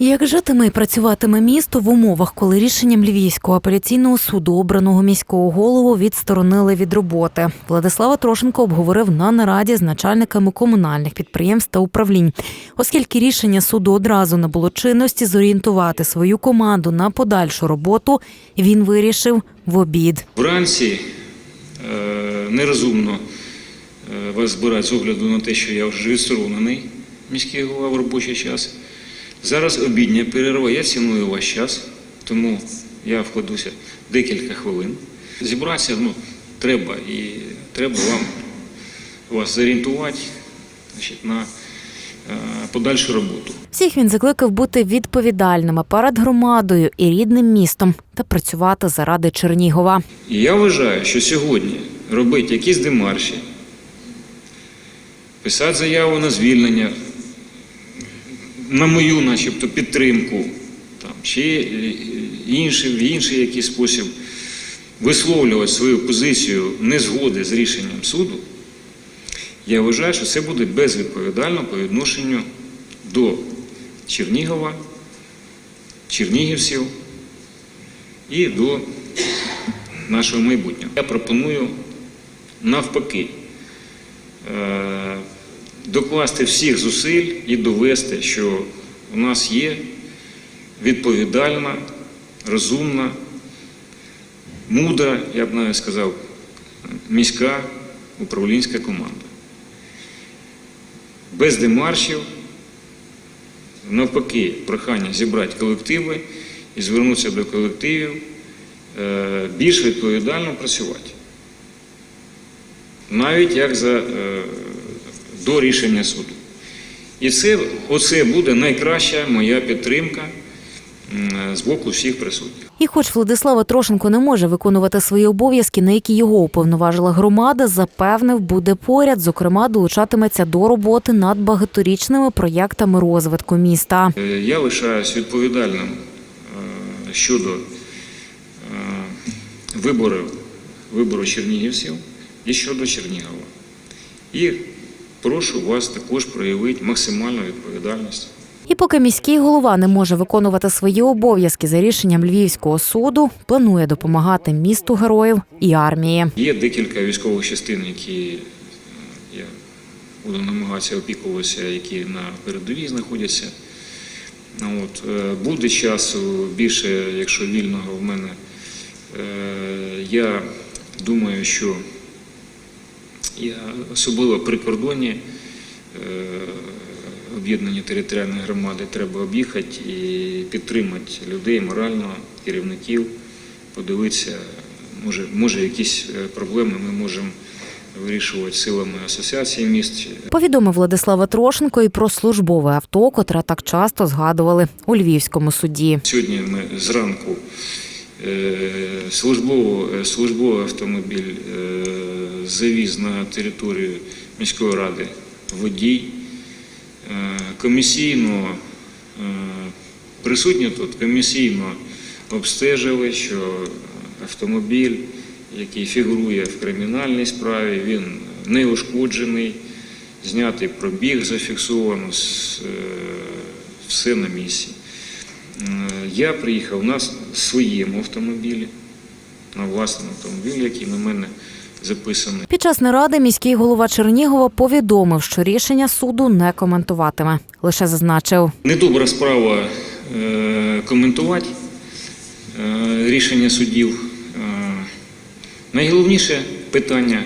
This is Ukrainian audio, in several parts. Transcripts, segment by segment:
Як житиме і працюватиме місто в умовах, коли рішенням Львівського апеляційного суду обраного міського голову відсторонили від роботи? Владислава Трошенко обговорив на нараді з начальниками комунальних підприємств та управлінь. Оскільки рішення суду одразу не було чинності зорієнтувати свою команду на подальшу роботу, він вирішив в обід. Вранці е, нерозумно е, вас збирати з огляду на те, що я вже відсторонений міський голова в робочий час. Зараз обідня перерва, я ціную ваш час, тому я вкладуся декілька хвилин. Зібратися ну, треба і треба вам вас зорієнтувати значить, на е, подальшу роботу. Всіх він закликав бути відповідальними перед громадою і рідним містом та працювати заради Чернігова. І я вважаю, що сьогодні робити якісь демарші, писати заяву на звільнення, на мою, начебто, підтримку, там, чи інший, в інший якийсь спосіб висловлювати свою позицію незгоди з рішенням суду, я вважаю, що це буде безвідповідально по відношенню до Чернігова, чернігівців і до нашого майбутнього. Я пропоную навпаки е, докласти всіх зусиль і довести, що у нас є відповідальна, розумна, мудра, я б навіть сказав, міська управлінська команда. Без демаршів, навпаки, прохання зібрати колективи і звернутися до колективів е, більш відповідально працювати. Навіть як за, е, до рішення суду. І це, оце буде найкраща моя підтримка з боку всіх присутніх. І хоч Владислава Трошенко не може виконувати свої обов'язки, на які його уповноважила громада, запевнив, буде поряд. Зокрема, долучатиметься до роботи над багаторічними проєктами розвитку міста. Е, Я лишаюсь відповідальним е, щодо е, виборів, вибору чернігівців і щодо Чернігова. І прошу вас також проявити максимальну відповідальність. І поки міський голова не може виконувати свої обов'язки за рішенням Львівського суду, планує допомагати місту героїв і армії. Є декілька військових частин, які е, я буду намагатися опікуватися, які на передовій знаходяться. Ну, От, е, буде часу більше, якщо вільного в мене. Е, Я думаю, що я особливо при кордоні е, об'єднані територіальні громади треба об'їхати і підтримати людей морально, керівників, подивитися, може, може якісь е, проблеми ми можемо вирішувати силами асоціації міст. Повідомив Владислава Трошенко і про службове авто, котре так часто згадували у Львівському суді. Сьогодні ми зранку е, службово, е, службовий автомобіль е, завіз на територію міської ради водій. Е, Комісійно е, присутні тут комісійно обстежили, що автомобіль, який фігурує в кримінальній справі, він не ушкоджений, знятий пробіг зафіксовано, е, все на місці. Е, Я приїхав на своєму автомобілі, на власному автомобілі, який на мене записаний. Під час наради міський голова Чернігова повідомив, що рішення суду не коментуватиме. Лише зазначив, Недобра справа е, коментувати е, рішення суддів. Е, найголовніше питання,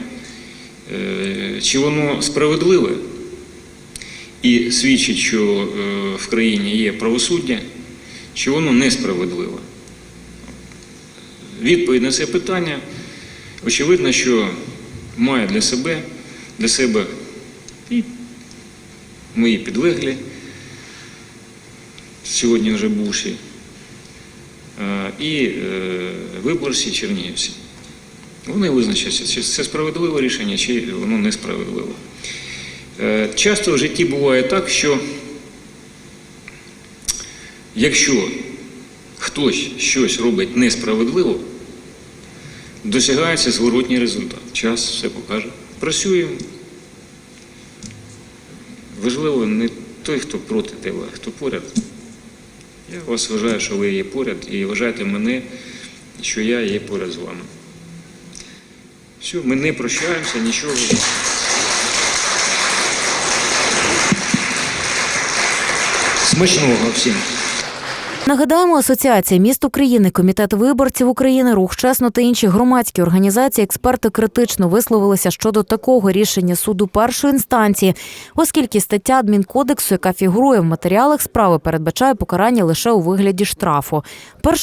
чи воно справедливе і свідчить, що в країні є правосуддя, чи воно несправедливе. Відповідь на це питання очевидно, що має для себе, для себе і мої підлеглі сьогодні вже бувші, е, і е, виборці чернігівці. Вони визначаться, чи це справедливе рішення, чи воно несправедливе. Е, Часто в житті буває так, що якщо хтось щось робить несправедливо, досягається зворотній результат. Час все покаже. Працюємо. Важливо не той, хто проти тебе, а хто поряд. Я вас вважаю, що ви є поряд, і вважайте мене, що я є поряд з вами. Все, ми не прощаємося, нічого. Смачного всім. Нагадаємо, Асоціація міст України, Комітет виборців України, Рух чесно та інші громадські організації, експерти критично висловилися щодо такого рішення суду першої інстанції, оскільки стаття адмінкодексу, яка фігурує в матеріалах справи, передбачає покарання лише у вигляді штрафу.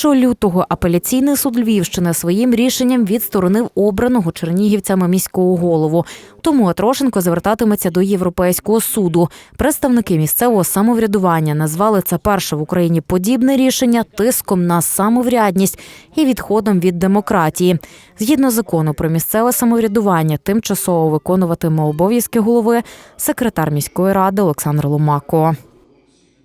1 лютого апеляційний суд Львівщини своїм рішенням відсторонив обраного чернігівцями міського голову. Тому Атрошенко звертатиметься до Європейського суду. Представники місцевого самоврядування назвали це перше в Україні подібне рішення тиском на самоврядність і відходом від демократії. Згідно закону про місцеве самоврядування, тимчасово виконуватиме обов'язки голови секретар міської ради Олександр Ломако.